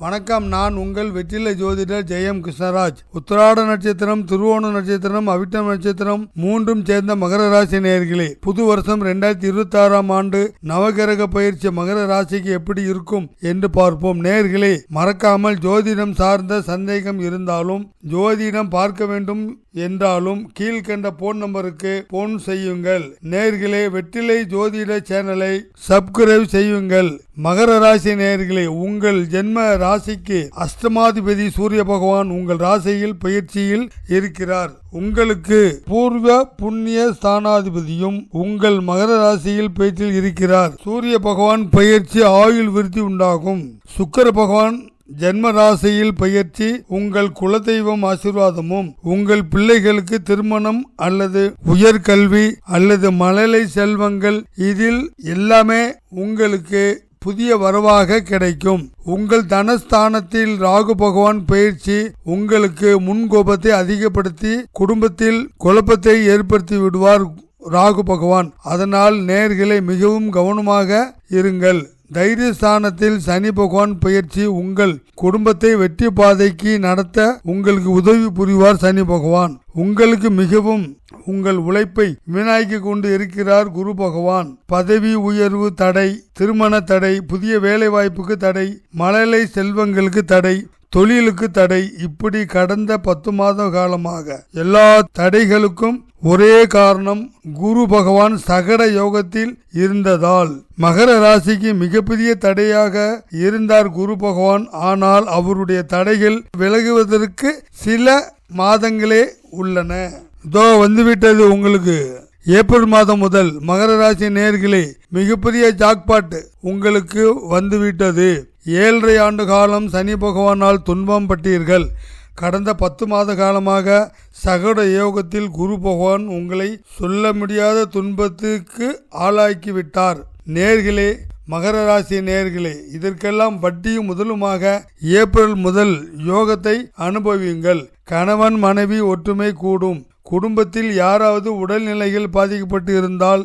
வணக்கம் நான் உங்கள் வெற்றிலை ஜோதிடர் ஜெயம் கிருஷ்ணராஜ். உத்திராட நட்சத்திரம் திருவோண நட்சத்திரம் அவிட்டம் நட்சத்திரம் மூன்றும் சேர்ந்த மகர ராசி நேர்களே புது வருஷம் ரெண்டாயிரத்தி இருபத்தி ஆறாம் ஆண்டு நவகிரக பயிற்சி மகர ராசிக்கு எப்படி இருக்கும் என்று பார்ப்போம். நேர்களே மறக்காமல் ஜோதிடம் சார்ந்த சந்தேகம் இருந்தாலும் ஜோதிடம் பார்க்க வேண்டும் என்றாலும் கீழ்கண்ட போன் நம்பருக்கு போன் செய்யுங்கள். நேர்களே வெற்றிலை ஜோதிட சேனலை சப்ஸ்கிரைப் செய்யுங்கள். மகர ராசி நேர்களே உங்கள் ஜென்ம ராசிக்கு அஷ்டமாதிபதி சூரிய பகவான் உங்கள் ராசியில் பயிற்சியில் இருக்கிறார். உங்களுக்கு பூர்வ புண்ணிய ஸ்தானாதிபதியும் உங்கள் மகர ராசியில் பயிற்சியில் இருக்கிறார். சூரிய பகவான் பயிற்சி ஆயுள் விருத்தி உண்டாகும். சுக்கர பகவான் ஜென்ம ராசியில் பயிற்சி உங்கள் குலதெய்வம் ஆசீர்வாதமும் உங்கள் பிள்ளைகளுக்கு திருமணம் அல்லது உயர்கல்வி அல்லது மழலை செல்வங்கள் இதில் எல்லாமே உங்களுக்கு புதிய வரவாக கிடைக்கும். உங்கள் தனஸ்தானத்தில் ராகு பகவான் பயிற்சி உங்களுக்கு முன்கோபத்தை அதிகப்படுத்தி குடும்பத்தில் குழப்பத்தை ஏற்படுத்தி விடுவார் ராகு பகவான். அதனால் நேர்களை மிகவும் கவனமாக இருங்கள். தைரியஸ்தானத்தில் சனி பகவான் பயிற்சி உங்கள் குடும்பத்தை வெற்றி பாதைக்கு நடத்த உங்களுக்கு உதவி புரிவார் சனி பகவான். உங்களுக்கு மிகவும் உங்கள் உழைப்பை வீணாக்கி கொண்டு இருக்கிறார் குரு பகவான். பதவி உயர்வு தடை திருமண தடை புதிய வேலை வாய்ப்புக்கு தடை மழலை செல்வங்களுக்கு தடை தொழிலுக்கு தடை இப்படி கடந்த பத்து மாத காலமாக எல்லா தடைகளுக்கும் ஒரே காரணம் குரு பகவான் சகட யோகத்தில் இருந்ததால். மகர ராசிக்கு மிகப்பெரிய தடையாக இருந்தார் குரு பகவான். ஆனால் அவருடைய தடைகள் விலகுவதற்கு சில மாதங்களே உள்ளன. இதோ வந்துவிட்டது உங்களுக்கு. ஏப்ரல் மாதம் முதல் மகர ராசி நேர்களே மிகப்பெரிய ஜாக்பாட் உங்களுக்கு வந்துவிட்டது. ஏழரை ஆண்டு காலம் சனி பகவானால் துன்பம் பட்டீர்கள். கடந்த பத்து மாத காலமாக சகட யோகத்தில் குரு பகவான் உங்களை சொல்ல முடியாத துன்பத்துக்கு ஆளாக்கி விட்டார் நேர்களே மகர ராசி நேர்களே இதற்கெல்லாம் வட்டியும் முதலுமாக ஏப்ரல் முதல் யோகத்தை அனுபவியுங்கள். கணவன் மனைவி ஒற்றுமை கூடும். குடும்பத்தில் யாராவது உடல்நிலைகள் பாதிக்கப்பட்டு இருந்தால்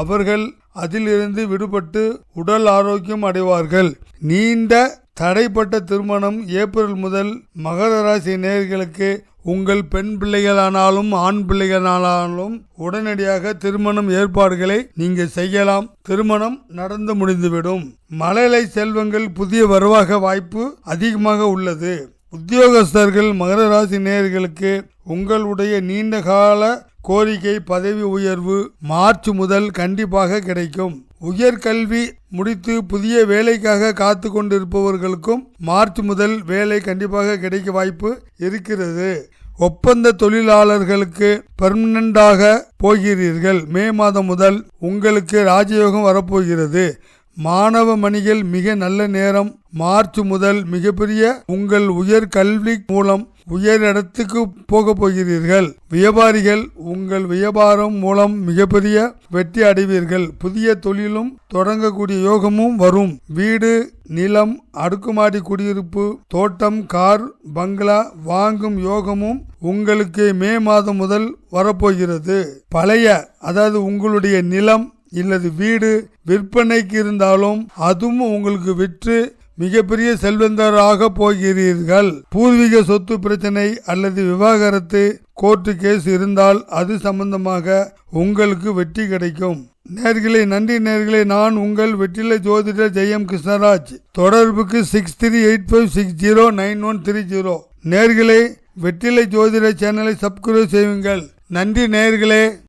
அவர்கள் அதிலிருந்து விடுபட்டு உடல் ஆரோக்கியம் அடைவார்கள். நீண்ட தடைப்பட்ட திருமணம் ஏப்ரல் முதல் மகர ராசி நேயர்களுக்கு உங்கள் பெண் பிள்ளைகளானாலும் ஆண் பிள்ளைகளானாலும் உடனடியாக திருமணம் ஏற்பாடுகளை நீங்க செய்யலாம். திருமணம் நடந்து முடிந்துவிடும். மழலை செல்வங்கள் புதிய வருவாக வாய்ப்பு அதிகமாக உள்ளது. உத்தியோகஸ்தர்கள் மகர ராசி நேயர்களுக்கு உங்களுடைய நீண்ட கால கோரிக்கை பதவி உயர்வு மார்ச் முதல் கண்டிப்பாக கிடைக்கும். உயர்கல்வி முடித்து புதிய வேலைக்காக காத்து கொண்டிருப்பவர்களுக்கும் மார்ச் முதல் வேலை கண்டிப்பாக கிடைக்க வாய்ப்பு இருக்கிறது. ஒப்பந்த தொழிலாளர்களுக்கு பர்மனண்டாக போகிறீர்கள். மே மாதம் முதல் உங்களுக்கு ராஜயோகம் வரப்போகிறது. மாணவ மணிகள் மிக நல்ல நேரம். மார்ச் முதல் மிகப்பெரிய உங்கள் உயர் கல்வி மூலம் உயர் இடத்துக்கு போக போகிறீர்கள். வியாபாரிகள் உங்கள் வியாபாரம் மூலம் மிகப்பெரிய வெற்றி அடைவீர்கள். புதிய தொழிலும் தொடங்கக்கூடிய யோகமும் வரும். வீடு நிலம் அடுக்குமாடி குடியிருப்பு தோட்டம் கார் பங்களா வாங்கும் யோகமும் உங்களுக்கு மே மாதம் முதல் வரப்போகிறது. பழைய அதாவது உங்களுடைய நிலம் இல்லது வீடு விற்பனைக்கு இருந்தாலும் அதுவும் உங்களுக்கு விற்று மிகப்பெரிய செல்வந்தராக போகிறீர்கள். பூர்வீக சொத்து பிரச்சனை அல்லது விவாகரத்து கோர்ட்டு கேஸ் இருந்தால் அது சம்பந்தமாக உங்களுக்கு வெற்றி கிடைக்கும். நேர்களை நன்றி நேர்களை நான் உங்கள் வெற்றிலை ஜோதிடர் ஜெயம் கிருஷ்ணராஜ். தொடர்புக்கு six three eight five six zero nine one three zero நேர்களே வெற்றிலை ஜோதிட சேனலை சப்ஸ்கிரைப் செய்யுங்கள். நன்றி நேர்களே.